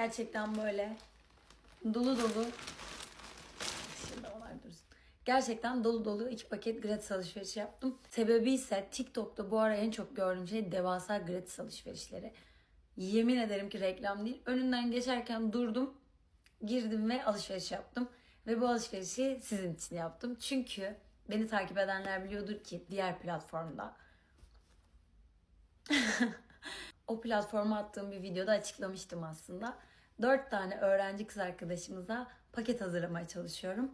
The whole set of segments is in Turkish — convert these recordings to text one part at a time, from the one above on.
Gerçekten böyle dolu dolu. Şimdi onlar dursun. Gerçekten dolu dolu iki paket gratis alışveriş yaptım. Sebebi ise TikTok'ta bu ara en çok gördüğüm şey devasa gratis alışverişleri. Yemin ederim ki reklam değil. Önünden geçerken durdum, girdim ve alışveriş yaptım. Ve bu alışverişi sizin için yaptım. Çünkü beni takip edenler biliyordur ki diğer platformda o platforma attığım bir videoda açıklamıştım aslında. 4 tane öğrenci kız arkadaşımıza paket hazırlamaya çalışıyorum.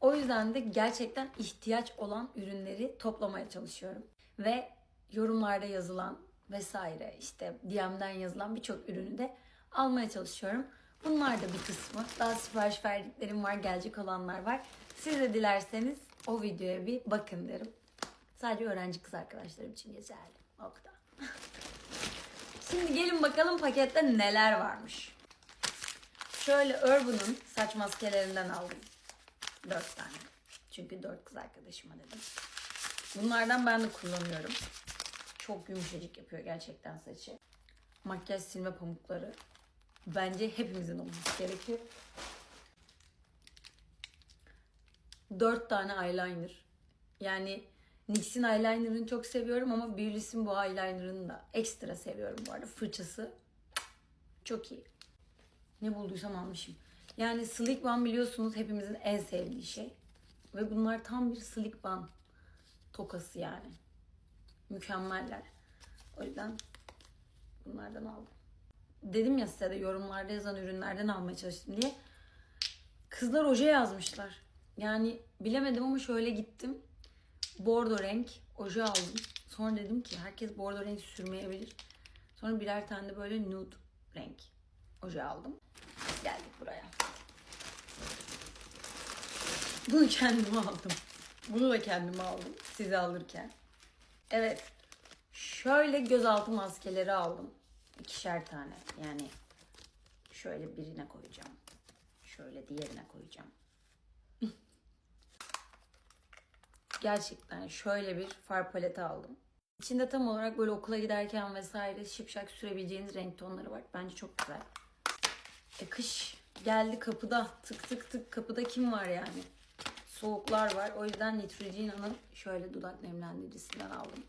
O yüzden de gerçekten ihtiyaç olan ürünleri toplamaya çalışıyorum. Ve yorumlarda yazılan vesaire işte DM'den yazılan birçok ürünü de almaya çalışıyorum. Bunlar da bir kısmı. Daha sipariş verdiklerim var, gelecek olanlar var. Siz de dilerseniz o videoya bir bakın derim. Sadece öğrenci kız arkadaşlarım için geçerli. Kadar. Şimdi gelin bakalım pakette neler varmış. Şöyle Urban'ın saç maskelerinden aldım. Dört tane. Çünkü dört kız arkadaşıma dedim. Bunlardan ben de kullanıyorum. Çok yumuşacık yapıyor gerçekten saçı. Makyaj silme pamukları. Bence hepimizin olması gerekiyor. Dört tane eyeliner. Yani NYX'in eyelinerını çok seviyorum ama Beauty's'in bu eyelinerını da ekstra seviyorum bu arada. Fırçası çok iyi. Ne bulduysam almışım. Yani Slick Ban biliyorsunuz hepimizin en sevdiği şey. Ve bunlar tam bir Slick Ban tokası yani. Mükemmeller. O yüzden bunlardan aldım. Dedim ya size de yorumlarda yazan ürünlerden almaya çalıştım diye. Kızlar oje yazmışlar. Yani bilemedim ama şöyle gittim. Bordo renk oje aldım. Sonra dedim ki herkes bordo renk sürmeyebilir. Sonra birer tane de böyle nude renk oje aldım. Geldik buraya. Bunu kendime aldım. Bunu da kendime aldım. Size alırken. Evet. Şöyle gözaltı maskeleri aldım. İkişer tane. Yani şöyle birine koyacağım. Şöyle diğerine koyacağım. Gerçekten şöyle bir far paleti aldım. İçinde tam olarak böyle okula giderken vesaire şipşak sürebileceğiniz renk tonları var. Bence çok güzel. E kış geldi kapıda. Tık tık tık kapıda kim var yani? Soğuklar var. O yüzden Neutrogena'nın şöyle dudak nemlendiricisinden aldım.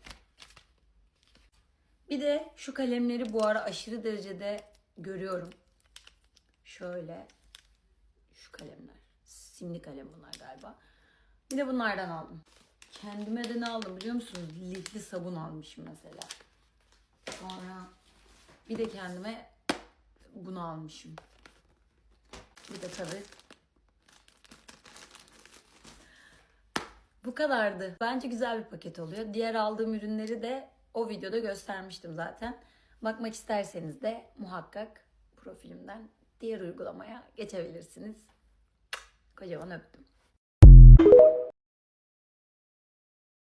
Bir de şu kalemleri bu ara aşırı derecede görüyorum. Şöyle şu kalemler. Simli kalem bunlar galiba. Bir de bunlardan aldım. Kendime de ne aldım biliyor musunuz? Lifli sabun almışım mesela. Sonra bir de kendime bunu almışım. Bir de tabii Bu kadardı. Bence güzel bir paket oluyor. Diğer aldığım ürünleri de o videoda göstermiştim zaten. Bakmak isterseniz de muhakkak profilimden diğer uygulamaya geçebilirsiniz. Kocaman öptüm.